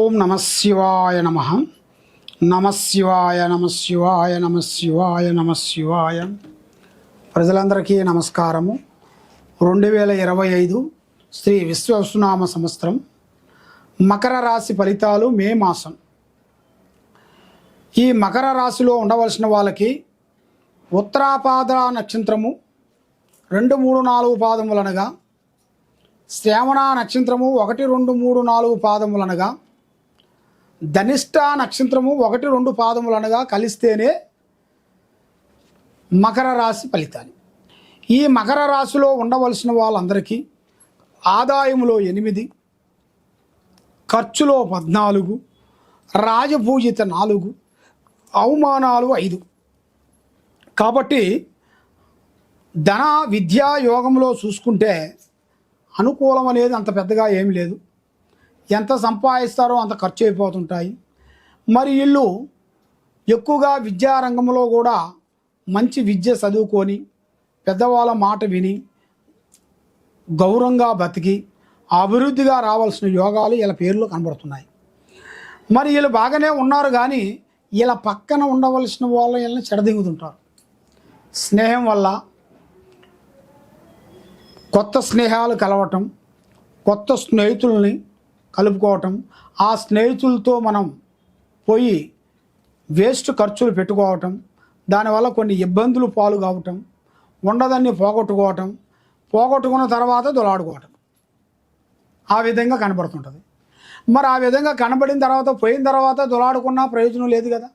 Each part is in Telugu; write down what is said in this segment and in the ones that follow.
ఓం నమ శివాయ నమ. నమ శివాయ నమ శివాయ నమ శివాయ నమ శివాయ. ప్రజలందరికీ నమస్కారము. రెండు వేల ఇరవై ఐదు శ్రీ విశ్వసునామ సంవత్సరం. మకర రాశి ఫలితాలు మే మాసం. ఈ మకర రాశిలో ఉండవలసిన వాళ్ళకి ఉత్తరాపాద నక్షత్రము రెండు మూడు నాలుగు పాదములనగా శ్రావణ నక్షత్రము ఒకటి రెండు మూడు నాలుగు పాదములనగా ధనిష్ట నక్షత్రము ఒకటి రెండు పాదములనగా కలిస్తేనే మకర రాశి ఫలితాలు. ఈ మకర రాశిలో ఉండవలసిన వాళ్ళందరికీ ఆదాయములో ఎనిమిది ఖర్చులో పద్నాలుగు రాజపూజిత నాలుగు అవమానాలు ఐదు. కాబట్టి ధన విద్యా యోగంలో చూసుకుంటే అనుకూలం అనేది అంత పెద్దగా ఏమి లేదు. ఎంత సంపాదిస్తారో అంత ఖర్చు అయిపోతుంటాయి. మరి వీళ్ళు ఎక్కువగా విద్యారంగంలో కూడా మంచి విద్య చదువుకొని పెద్దవాళ్ళ మాట విని గౌరవంగా బతికి అభివృద్ధిగా రావాల్సిన యోగాలు వీళ్ళ పేర్లు కనబడుతున్నాయి. మరి వీళ్ళు బాగానే ఉన్నారు కానీ వీళ్ళ పక్కన ఉండవలసిన వాళ్ళు వీళ్ళని చెడదిగుతుంటారు. స్నేహం వల్ల కొత్త స్నేహాలు కలవటం కొత్త స్నేహితుల్ని కలుపుకోవటం ఆ స్నేహితులతో మనం పోయి వేస్ట్ ఖర్చులు పెట్టుకోవటం దానివల్ల కొన్ని ఇబ్బందులు పాలు కావటం ఉండదాన్ని పోగొట్టుకోవటం పోగొట్టుకున్న తర్వాత దొలాడుకోవటం ఆ విధంగా కనబడుతుంటుంది. మరి ఆ విధంగా కనబడిన తర్వాత పోయిన తర్వాత దొలాడుకున్నా ప్రయోజనం లేదు కదా.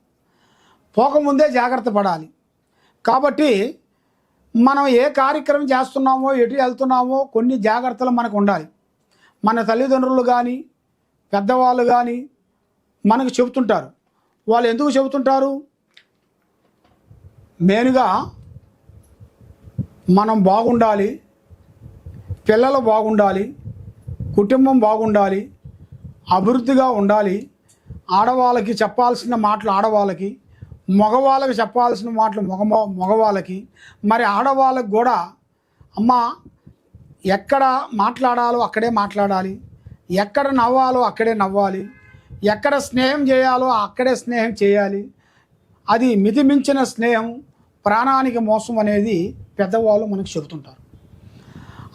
పోకముందే జాగ్రత్త పడాలి. కాబట్టి మనం ఏ కార్యక్రమం చేస్తున్నామో ఎటు వెళ్తున్నామో కొన్ని జాగ్రత్తలు మనకు ఉండాలి. మన తల్లిదండ్రులు కానీ పెద్దవాళ్ళు కానీ మనకు చెబుతుంటారు. వాళ్ళు ఎందుకు చెబుతుంటారు? మెయిన్గా మనం బాగుండాలి పిల్లలు బాగుండాలి కుటుంబం బాగుండాలి అభివృద్ధిగా ఉండాలి ఆడవాళ్ళకి చెప్పాల్సిన మాటలు ఆడవాళ్ళకి మగవాళ్ళకి చెప్పాల్సిన మాటలు మగ మగవాళ్ళకి మరి ఆడవాళ్ళకి కూడా అమ్మ ఎక్కడ మాట్లాడాలో అక్కడే మాట్లాడాలి. ఎక్కడ నవ్వాలో అక్కడే నవ్వాలి. ఎక్కడ స్నేహం చేయాలో అక్కడే స్నేహం చేయాలి. అది మితిమించిన స్నేహం ప్రాణానికి మోసం అనేది పెద్దవాళ్ళు మనకు చెబుతుంటారు.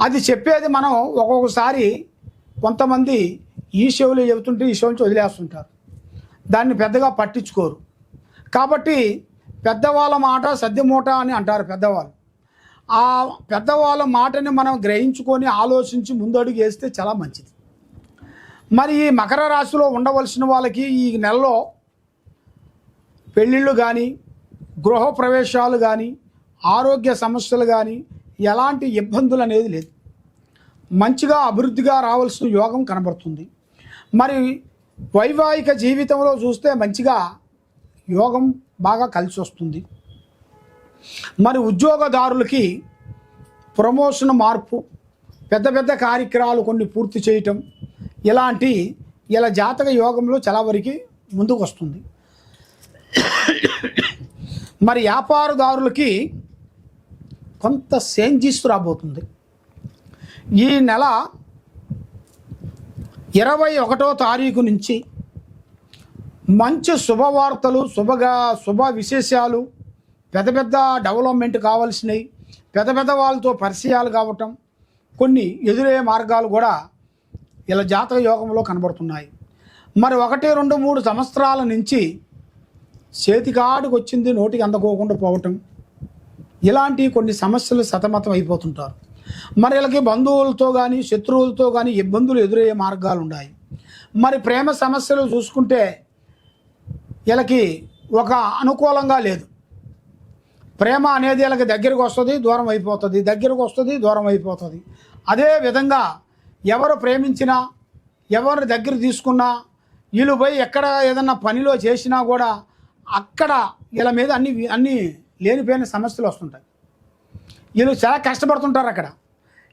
అది చెప్పేది మనం ఒక్కొక్కసారి కొంతమంది ఈ చెవులు చెబుతుంటే ఈ చెవులు వదిలేస్తుంటారు. దాన్ని పెద్దగా పట్టించుకోరు. కాబట్టి పెద్దవాళ్ళ మాట సద్దిమూట అని అంటారు పెద్దవాళ్ళు. ఆ పెద్దవాళ్ళ మాటని మనం గ్రహించుకొని ఆలోచించి ముందడుగు వేస్తే చాలా మంచిది. మరి ఈ మకర రాశిలో ఉండవలసిన వాళ్ళకి ఈ నెలలో పెళ్ళిళ్ళు కానీ గృహ ప్రవేశాలు కానీ ఆరోగ్య సమస్యలు కానీ ఎలాంటి ఇబ్బందులు అనేది లేదు. మంచిగా అభివృద్ధిగా రావాల్సిన యోగం కనబడుతుంది. మరి వైవాహిక జీవితంలో చూస్తే మంచిగా యోగం బాగా కలిసి వస్తుంది. మరి ఉద్యోగదారులకి ప్రమోషన్ మార్పు పెద్ద పెద్ద కార్యక్రమాలు కొన్ని పూర్తి చేయటం ఇలాంటి ఇలా జాతక యోగంలో చాలా వరకు ముందుకు వస్తుంది మరి వ్యాపారదారులకి కొంత చేంజెస్ రాబోతుంది. ఈ నెల ఇరవై ఒకటో తారీఖు నుంచి మంచి శుభవార్తలు శుభగా శుభ విశేషాలు పెద్ద పెద్ద డెవలప్మెంట్ కావాల్సినవి పెద్ద పెద్ద వాళ్ళతో పరిచయాలు కావటం కొన్ని ఎదురయ్యే మార్గాలు కూడా ఇలా జాతక యోగంలో కనబడుతున్నాయి. మరి ఒకటి రెండు మూడు సంవత్సరాల నుంచి చేతికాడికి వచ్చింది నోటికి అందకోకుండా పోవటం. ఇలాంటి కొన్ని సమస్యలు సతమతం అయిపోతుంటారు. మరి వీళ్ళకి బంధువులతో కానీ శత్రువులతో కానీ ఇబ్బందులు ఎదురయ్యే మార్గాలు ఉన్నాయి. మరి ప్రేమ సమస్యలు చూసుకుంటే వీళ్ళకి ఒక అనుకూలంగా లేదు. ప్రేమ అనేది వీళ్ళకి దగ్గరకు వస్తుంది దూరం అయిపోతుంది. దగ్గరకు వస్తుంది దూరం అయిపోతుంది. అదే విధంగా ఎవరు ప్రేమించినా ఎవరిని దగ్గర తీసుకున్నా వీళ్ళు పోయి ఎక్కడ ఏదన్నా పనిలో చేసినా కూడా అక్కడ వీళ్ళ మీద అన్ని అన్ని లేనిపోయిన సమస్యలు వస్తుంటాయి. వీళ్ళు చాలా కష్టపడుతుంటారు అక్కడ.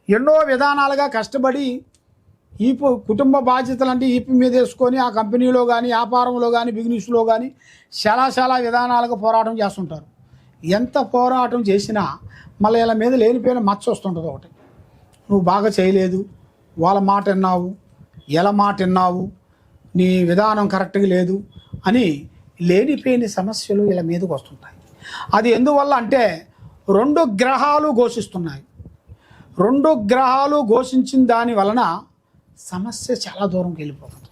ఎన్నో విధానాలుగా కష్టపడి ఈపు కుటుంబ బాధ్యతలు అంటే ఈపు మీద వేసుకొని ఆ కంపెనీలో కానీ వ్యాపారంలో కానీ బిజినెస్లో కానీ చాలా చాలా విధానాలుగా పోరాటం చేస్తుంటారు. ఎంత పోరాటం చేసినా మళ్ళీ వీళ్ళ మీద లేనిపోయిన మచ్చ వస్తుంటుంది ఒకటి. నువ్వు బాగా చేయలేదు వాళ్ళ మాట విన్నావు ఎలా మాట విన్నావు నీ విధానం కరెక్ట్గా లేదు అని లేనిపోయిన సమస్యలు వీళ్ళ మీదకి వస్తుంటాయి. అది ఎందువల్ల అంటే రెండు గ్రహాలు ఘోషిస్తున్నాయి. రెండు గ్రహాలు ఘోషించిన దాని వలన సమస్య చాలా దూరంకి వెళ్ళిపోతుంది.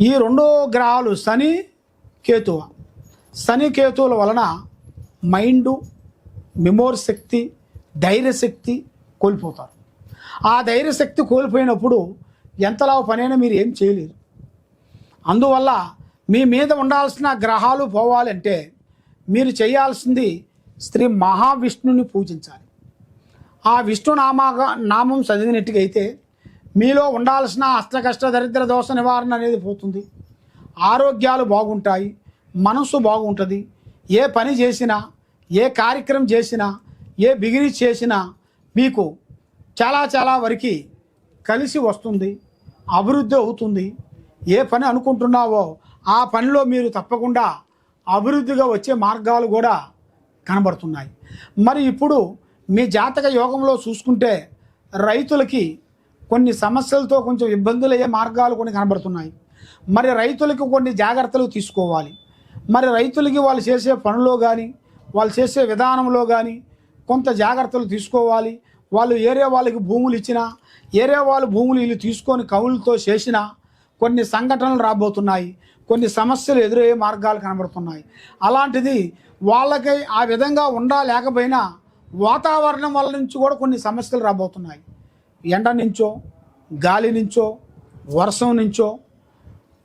ఈ రెండు గ్రహాలు శని కేతువ. శని కేతువుల వలన మైండు మెమోరీ శక్తి ధైర్యశక్తి కోల్పోతారు. ఆ ధైర్యశక్తి కోల్పోయినప్పుడు ఎంతలా పనైనా మీరు ఏం చేయలేరు. అందువల్ల మీ మీద ఉండాల్సిన గ్రహాలు పోవాలంటే మీరు చేయాల్సింది శ్రీ మహావిష్ణుని పూజించాలి. ఆ విష్ణు నామా నామం చదివినట్టుగైతే అయితే మీలో ఉండాల్సిన అష్టకష్ట దరిద్ర దోష నివారణ అనేది పోతుంది. ఆరోగ్యాలు బాగుంటాయి మనసు బాగుంటుంది ఏ పని చేసినా ఏ కార్యక్రమం చేసినా ఏ బిగిరి చేసినా మీకు చాలా చాలా వరకు కలిసి వస్తుంది అభివృద్ధి అవుతుంది. ఏ పని అనుకుంటున్నావో ఆ పనిలో మీరు తప్పకుండా అభివృద్ధిగా వచ్చే మార్గాలు కూడా కనబడుతున్నాయి. మరి ఇప్పుడు మీ జాతక యోగంలో చూసుకుంటే రైతులకి కొన్ని సమస్యలతో కొంచెం ఇబ్బందులు అయ్యే మార్గాలు కొన్ని కనబడుతున్నాయి. మరి రైతులకు కొన్ని జాగ్రత్తలు తీసుకోవాలి. మరి రైతులకి వాళ్ళు చేసే పనులో కానీ వాళ్ళు చేసే విధానంలో కానీ కొంత జాగ్రత్తలు తీసుకోవాలి. వాళ్ళు ఏరే వాళ్ళకి భూములు ఇచ్చినా ఏరే వాళ్ళు భూములు వీళ్ళు తీసుకొని కవులతో చేసినా కొన్ని సంఘటనలు రాబోతున్నాయి. కొన్ని సమస్యలు ఎదురయ్యే మార్గాలు కనబడుతున్నాయి. అలాంటిది వాళ్ళకి ఆ విధంగా ఉండా లేకపోయినా వాతావరణం వల్ల నుంచి కూడా కొన్ని సమస్యలు రాబోతున్నాయి. ఎండ నుంచో గాలి నుంచో వర్షం నుంచో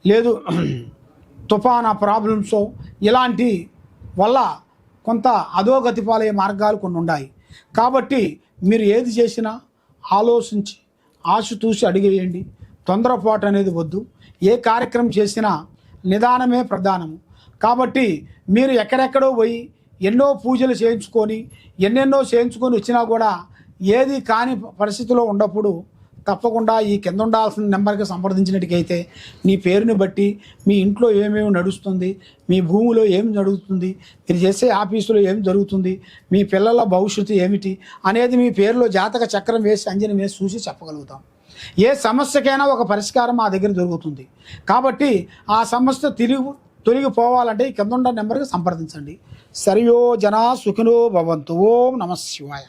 లేదు తుఫానా ప్రాబ్లమ్స్ ఇలాంటి వల్ల కొంత అధోగతి పాలయ్యే మార్గాలు కొన్ని ఉన్నాయి కాబట్టి మీరు ఏది చేసినా ఆలోచించి ఆశతూసి అడిగేయండి. తొందరపాటు అనేది వద్దు. ఏ కార్యక్రమం చేసినా నిదానమే ప్రధానము. కాబట్టి మీరు ఎక్కడెక్కడో పోయి ఎన్నో పూజలు చేయించుకొని ఎన్నెన్నో చేయించుకొని వచ్చినా కూడా ఏది కాని పరిస్థితిలో ఉన్నప్పుడు తప్పకుండా ఈ కింద ఉండాల్సిన నెంబర్కి సంప్రదించినట్టుకైతే నీ పేరుని బట్టి మీ ఇంట్లో ఏమేమి నడుస్తుంది మీ భూమిలో ఏం జరుగుతుంది మీరు చేసే ఆఫీసులో ఏం జరుగుతుంది మీ పిల్లల భవిష్యత్తు ఏమిటి అనేది మీ పేరులో జాతక చక్రం వేసి అంజనం వేసి చూసి చెప్పగలుగుతాం. ఏ సమస్యకైనా ఒక పరిష్కారం మా దగ్గర దొరుకుతుంది. కాబట్టి ఆ సమస్య తిరిగి తొలగిపోవాలంటే ఈ కింద ఉన్న నెంబర్కి సంప్రదించండి. సరియో జనా సుఖినో భవంతు. ఓం నమ శివాయ.